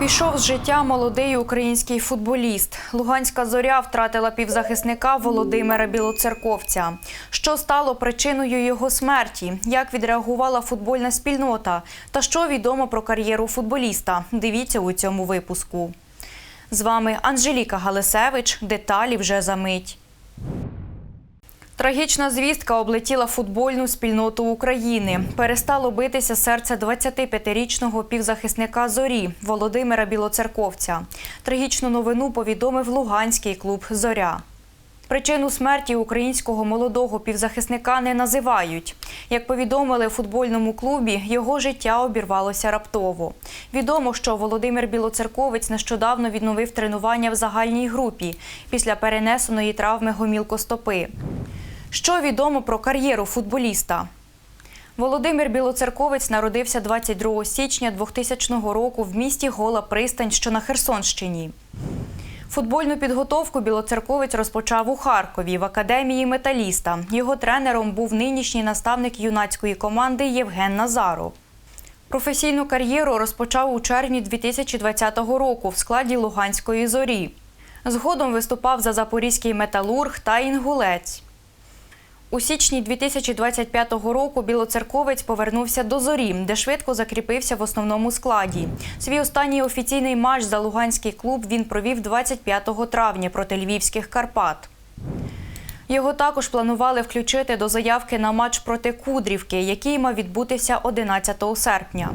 Пішов з життя молодий український футболіст. Луганська зоря втратила півзахисника Володимира Білоцерковця. Що стало причиною його смерті? Як відреагувала футбольна спільнота? Та що відомо про кар'єру футболіста? Дивіться у цьому випуску. З вами Анжеліка Галисевич. Деталі вже за мить. Трагічна звістка облетіла футбольну спільноту України. Перестало битися серце 25-річного півзахисника Зорі Володимира Білоцерковця. Трагічну новину повідомив Луганський клуб Зоря. Причину смерті українського молодого півзахисника не називають. Як повідомили у футбольному клубі, його життя обірвалося раптово. Відомо, що Володимир Білоцерковець нещодавно відновив тренування в загальній групі після перенесеної травми гомілкостопи. Що відомо про кар'єру футболіста? Володимир Білоцерковець народився 22 січня 2000 року в місті Гола Пристань, що на Херсонщині. Футбольну підготовку Білоцерковець розпочав у Харкові в академії металіста. Його тренером був нинішній наставник юнацької команди Євген Назаров. Професійну кар'єру розпочав у червні 2020 року в складі Луганської зорі. Згодом виступав за Запорізький металург та інгулець. У січні 2025 року Білоцерковець повернувся до зорі, де швидко закріпився в основному складі. Свій останній офіційний матч за Луганський клуб він провів 25 травня проти львівських Карпат. Його також планували включити до заявки на матч проти Кудрівки, який мав відбутися 11 серпня.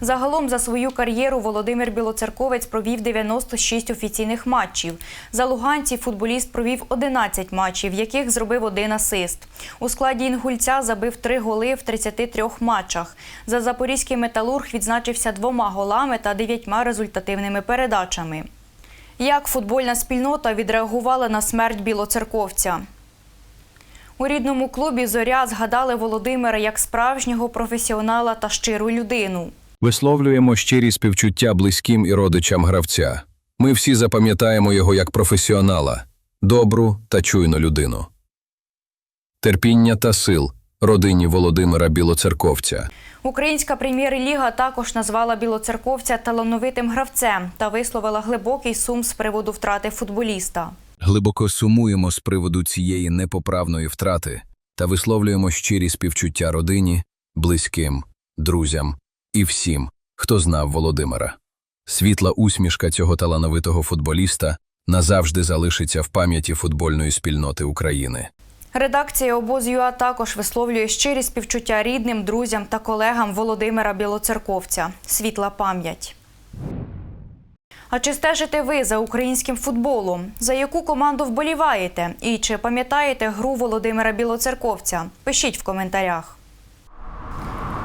Загалом за свою кар'єру Володимир Білоцерковець провів 96 офіційних матчів. За луганці футболіст провів 11 матчів, в яких зробив один асист. У складі інгульця забив три голи в 33 матчах. За запорізький металург відзначився двома голами та дев'ятьма результативними передачами. Як футбольна спільнота відреагувала на смерть білоцерковця? У рідному клубі Зоря згадали Володимира як справжнього професіонала та щиру людину. Висловлюємо щирі співчуття близьким і родичам гравця. Ми всі запам'ятаємо його як професіонала, добру та чуйну людину. Терпіння та сил родині Володимира Білоцерковця. Українська прем'єр-ліга також назвала білоцерковця талановитим гравцем та висловила глибокий сум з приводу втрати футболіста. Глибоко сумуємо з приводу цієї непоправної втрати та висловлюємо щирі співчуття родині, близьким, друзям і всім, хто знав Володимира. Світла усмішка цього талановитого футболіста назавжди залишиться в пам'яті футбольної спільноти України. Редакція обоз.ЮА також висловлює щирі співчуття рідним, друзям та колегам Володимира Білоцерковця. Світла пам'ять. А чи стежите ви за українським футболом? За яку команду вболіваєте? І чи пам'ятаєте гру Володимира Білоцерковця? Пишіть в коментарях.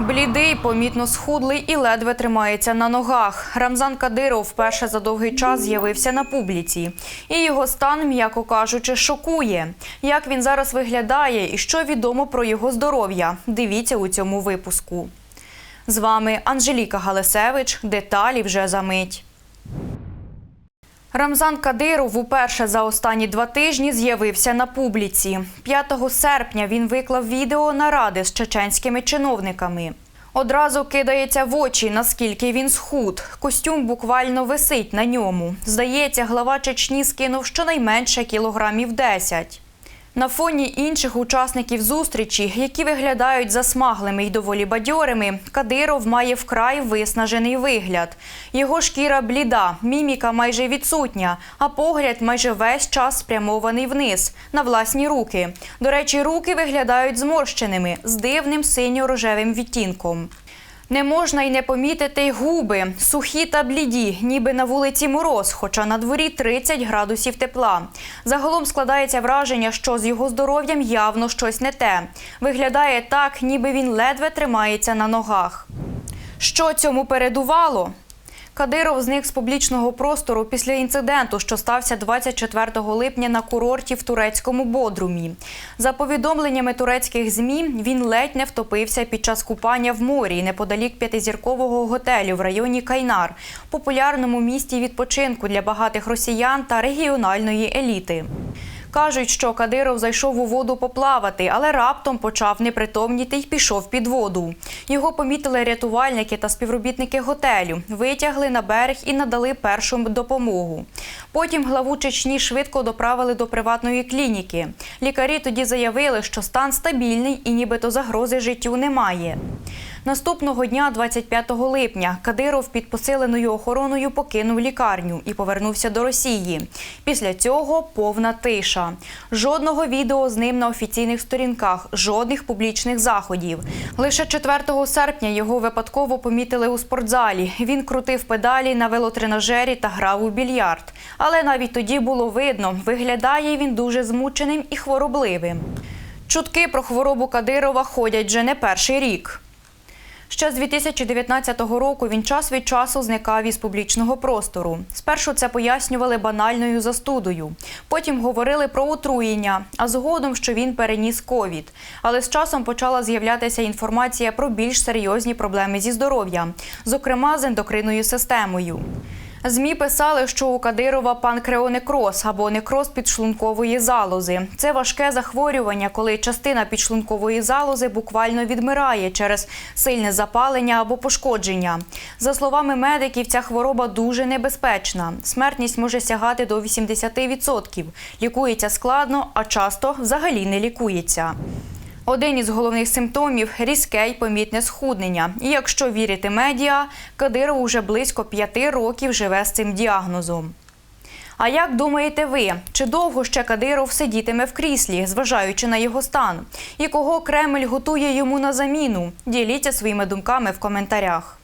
Блідий, помітно схудлий і ледве тримається на ногах. Рамзан Кадиров вперше за довгий час з'явився на публіці. І його стан, м'яко кажучи, шокує. Як він зараз виглядає і що відомо про його здоров'я? Дивіться у цьому випуску. З вами Анжеліка Галисевич. Деталі вже за мить. Рамзан Кадиров уперше за останні два тижні з'явився на публіці. 5 серпня він виклав відео наради з чеченськими чиновниками. Одразу кидається в очі, наскільки він схуд. Костюм буквально висить на ньому. Здається, глава Чечні скинув щонайменше кілограмів 10. На фоні інших учасників зустрічі, які виглядають засмаглими й доволі бадьорими, Кадиров має вкрай виснажений вигляд. Його шкіра бліда, міміка майже відсутня, а погляд майже весь час спрямований вниз, на власні руки. До речі, руки виглядають зморщеними, з дивним синьо-рожевим відтінком. Не можна й не помітити й губи, сухі та бліді, ніби на вулиці мороз, хоча на дворі 30 градусів тепла. Загалом складається враження, що з його здоров'ям явно щось не те. Виглядає так, ніби він ледве тримається на ногах. Що цьому передувало? Кадиров зник з публічного простору після інциденту, що стався 24 липня на курорті в турецькому Бодрумі. За повідомленнями турецьких змі, він ледь не втопився під час купання в морі неподалік п'ятизіркового готелю в районі Кайнар, популярному місті відпочинку для багатих росіян та регіональної еліти. Кажуть, що Кадиров зайшов у воду поплавати, але раптом почав непритомніти й пішов під воду. Його помітили рятувальники та співробітники готелю, витягли на берег і надали першу допомогу. Потім главу Чечні швидко доправили до приватної клініки. Лікарі тоді заявили, що стан стабільний і нібито загрози життю немає. Наступного дня, 25 липня, Кадиров під посиленою охороною покинув лікарню і повернувся до Росії. Після цього повна тиша. Жодного відео з ним на офіційних сторінках, жодних публічних заходів. Лише 4 серпня його випадково помітили у спортзалі. Він крутив педалі на велотренажері та грав у більярд. Але навіть тоді було видно, виглядає він дуже змученим і хворобливим. Чутки про хворобу Кадирова ходять вже не перший рік. Ще з 2019 року він час від часу зникав із публічного простору. Спершу це пояснювали банальною застудою. Потім говорили про отруєння, а згодом, що він переніс ковід. Але з часом почала з'являтися інформація про більш серйозні проблеми зі здоров'ям, зокрема з ендокринною системою. ЗМІ писали, що у Кадирова панкреонекроз або некроз підшлункової залози. Це важке захворювання, коли частина підшлункової залози буквально відмирає через сильне запалення або пошкодження. За словами медиків, ця хвороба дуже небезпечна. Смертність може сягати до 80%. Лікується складно, а часто взагалі не лікується. Один із головних симптомів різке й помітне схуднення. І якщо вірити медіа, Кадиров уже близько п'яти років живе з цим діагнозом. А як думаєте ви, чи довго ще Кадиров сидітиме в кріслі, зважаючи на його стан? І кого Кремль готує йому на заміну? Діліться своїми думками в коментарях.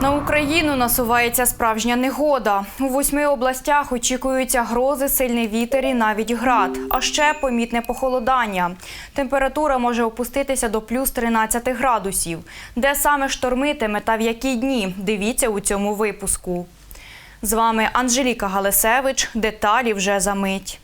На Україну насувається справжня негода. У восьми областях очікуються грози, сильний вітер і навіть град. А ще помітне похолодання. Температура може опуститися до плюс 13 градусів. Де саме штормитиме та в які дні? Дивіться у цьому випуску. З вами Анжеліка Галисевич. Деталі вже за мить.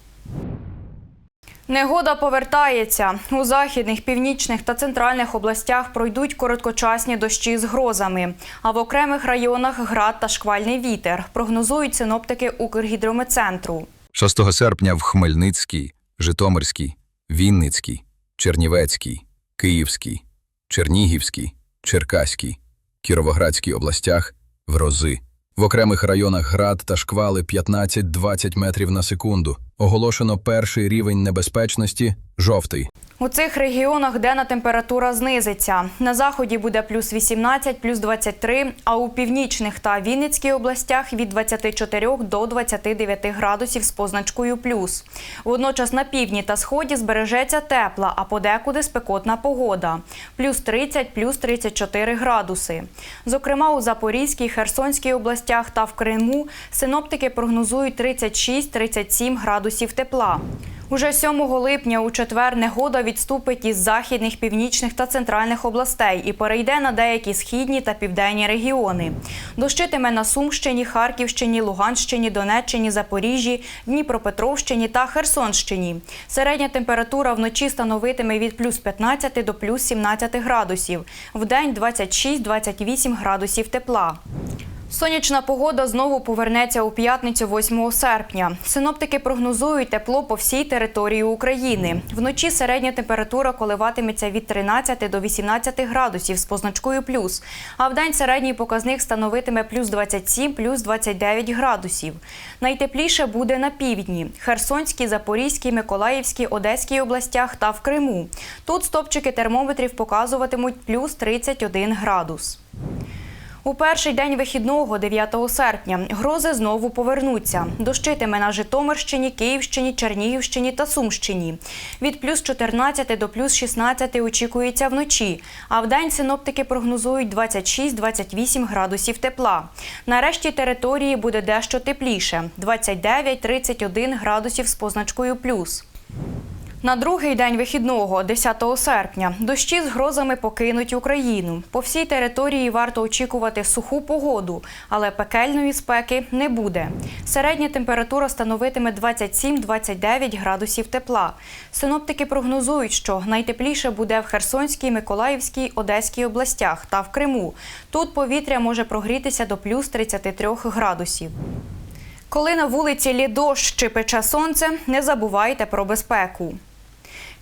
Негода повертається. У західних, північних та центральних областях пройдуть короткочасні дощі з грозами. А в окремих районах град та шквальний вітер. Прогнозують синоптики Укргідрометцентру. 6 серпня в Хмельницькій, Житомирській, Вінницькій, Чернівецькій, Київській, Чернігівській, Черкаській, Кіровоградській областях грози. В окремих районах град та шквали 15-20 метрів на секунду. Оголошено перший рівень небезпечності – жовтий. У цих регіонах денна температура знизиться. На заході буде плюс 18, плюс 23, а у північних та Вінницькій областях від 24 до 29 градусів з позначкою плюс. Водночас на півдні та сході збережеться тепла, а подекуди спекотна погода. Плюс 30, плюс 34 градуси. Зокрема, у Запорізькій, Херсонській областях та в Криму синоптики прогнозують 36-37 градусів тепла. Уже 7 липня у четвер негода відступить із західних, північних та центральних областей і перейде на деякі східні та південні регіони. Дощитиме на Сумщині, Харківщині, Луганщині, Донеччині, Запоріжжі, Дніпропетровщині та Херсонщині. Середня температура вночі становитиме від плюс 15 до плюс 17 градусів. Вдень 26-28 градусів тепла. Сонячна погода знову повернеться у п'ятницю 8 серпня. Синоптики прогнозують тепло по всій території України. Вночі середня температура коливатиметься від 13 до 18 градусів з позначкою плюс, а вдень середній показник становитиме плюс 27, плюс 29 градусів. Найтепліше буде на півдні – Херсонській, Запорізькій, Миколаївській, Одеській областях та в Криму. Тут стопчики термометрів показуватимуть плюс 31 градус. У перший день вихідного, 9 серпня, грози знову повернуться. Дощитиме на Житомирщині, Київщині, Чернігівщині та Сумщині. Від плюс 14 до плюс 16 очікується вночі, а вдень синоптики прогнозують 26-28 градусів тепла. Нарешті території буде дещо тепліше – 29-31 градусів з позначкою плюс. На другий день вихідного, 10 серпня, дощі з грозами покинуть Україну. По всій території варто очікувати суху погоду, але пекельної спеки не буде. Середня температура становитиме 27-29 градусів тепла. Синоптики прогнозують, що найтепліше буде в Херсонській, Миколаївській, Одеській областях та в Криму. Тут повітря може прогрітися до плюс 33 градусів. Коли на вулиці лє дощ чи пече сонце, не забувайте про безпеку.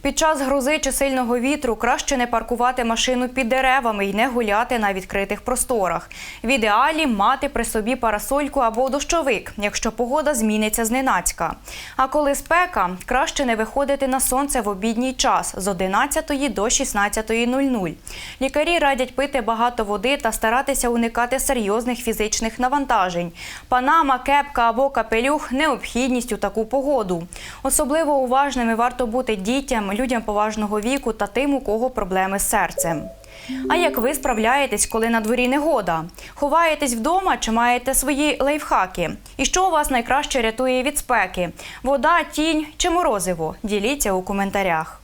Під час грози чи сильного вітру краще не паркувати машину під деревами і не гуляти на відкритих просторах. В ідеалі мати при собі парасольку або дощовик, якщо погода зміниться зненацька. А коли спека, краще не виходити на сонце в обідній час з 11 до 16.00. Лікарі радять пити багато води та старатися уникати серйозних фізичних навантажень. Панама, кепка або капелюх необхідність у таку погоду. Особливо уважними варто бути дітям, людям поважного віку та тим, у кого проблеми з серцем. А як ви справляєтесь, коли на дворі негода? Ховаєтесь вдома чи маєте свої лайфхаки? І що у вас найкраще рятує від спеки? Вода, тінь чи морозиво? Діліться у коментарях.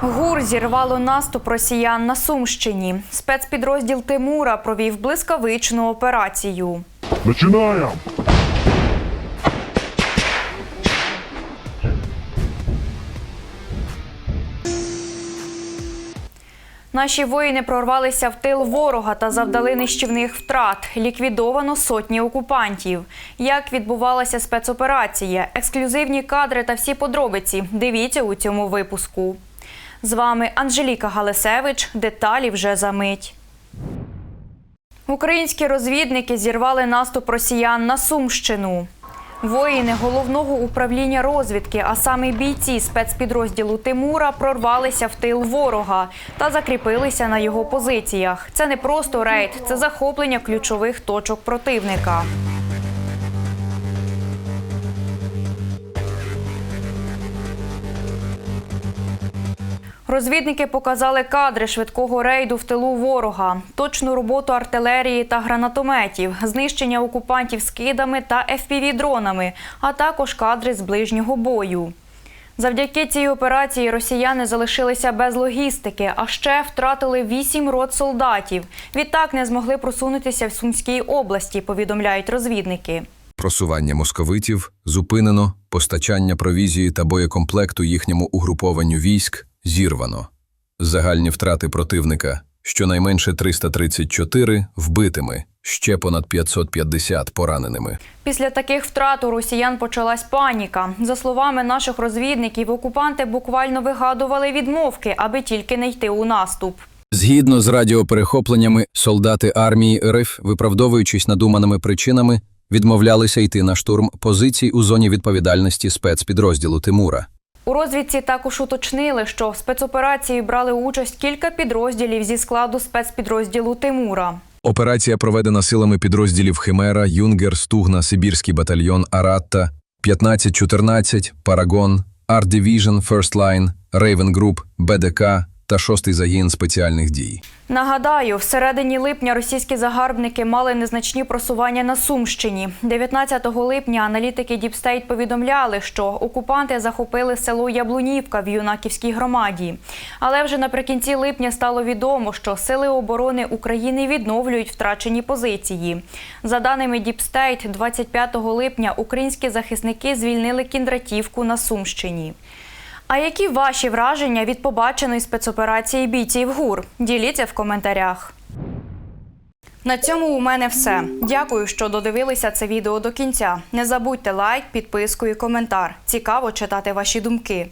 ГУР зірвало наступ росіян на Сумщині. Спецпідрозділ Тимура провів блискавичну операцію. Начинаем! Наші воїни прорвалися в тил ворога та завдали нищівних втрат. Ліквідовано сотні окупантів. Як відбувалася спецоперація? Ексклюзивні кадри та всі подробиці. Дивіться у цьому випуску. З вами Анжеліка Галисевич. Деталі вже за мить. Українські розвідники зірвали наступ росіян на Сумщину. Воїни головного управління розвідки, а саме бійці спецпідрозділу Тимура, прорвалися в тил ворога та закріпилися на його позиціях. Це не просто рейд, це захоплення ключових точок противника. Розвідники показали кадри швидкого рейду в тилу ворога, точну роботу артилерії та гранатометів, знищення окупантів скидами та FPV-дронами, а також кадри з ближнього бою. Завдяки цій операції росіяни залишилися без логістики, а ще втратили вісім рот солдатів. Відтак не змогли просунутися в Сумській області, повідомляють розвідники. Просування московитів зупинено, постачання провізії та боєкомплекту їхньому угрупованню військ зірвано. Загальні втрати противника щонайменше 334 вбитими, ще понад 550 пораненими. Після таких втрат у росіян почалась паніка. За словами наших розвідників, окупанти буквально вигадували відмовки, аби тільки не йти у наступ. Згідно з радіоперехопленнями, солдати армії РФ, виправдовуючись надуманими причинами, відмовлялися йти на штурм позицій у зоні відповідальності спецпідрозділу Тимура. У розвідці також уточнили, що в спецоперації брали участь кілька підрозділів зі складу спецпідрозділу Тимура. Операція проведена силами підрозділів Химера, Юнгер, Стугна, Сибірський батальйон Аратта, 1514, Парагон, Art Division, First Line, Raven Group, БДК та 6-й загін спеціальних дій. Нагадаю, в середині липня російські загарбники мали незначні просування на Сумщині. 19 липня аналітики Діпстейт повідомляли, що окупанти захопили село Яблунівка в Юнаківській громаді. Але вже наприкінці липня стало відомо, що сили оборони України відновлюють втрачені позиції. За даними Діпстейт, 25 липня українські захисники звільнили Кіндратівку на Сумщині. А які ваші враження від побаченої спецоперації бійців ГУР? Діліться в коментарях. На цьому у мене все. Дякую, що додивилися це відео до кінця. Не забудьте лайк, підписку і коментар. Цікаво читати ваші думки.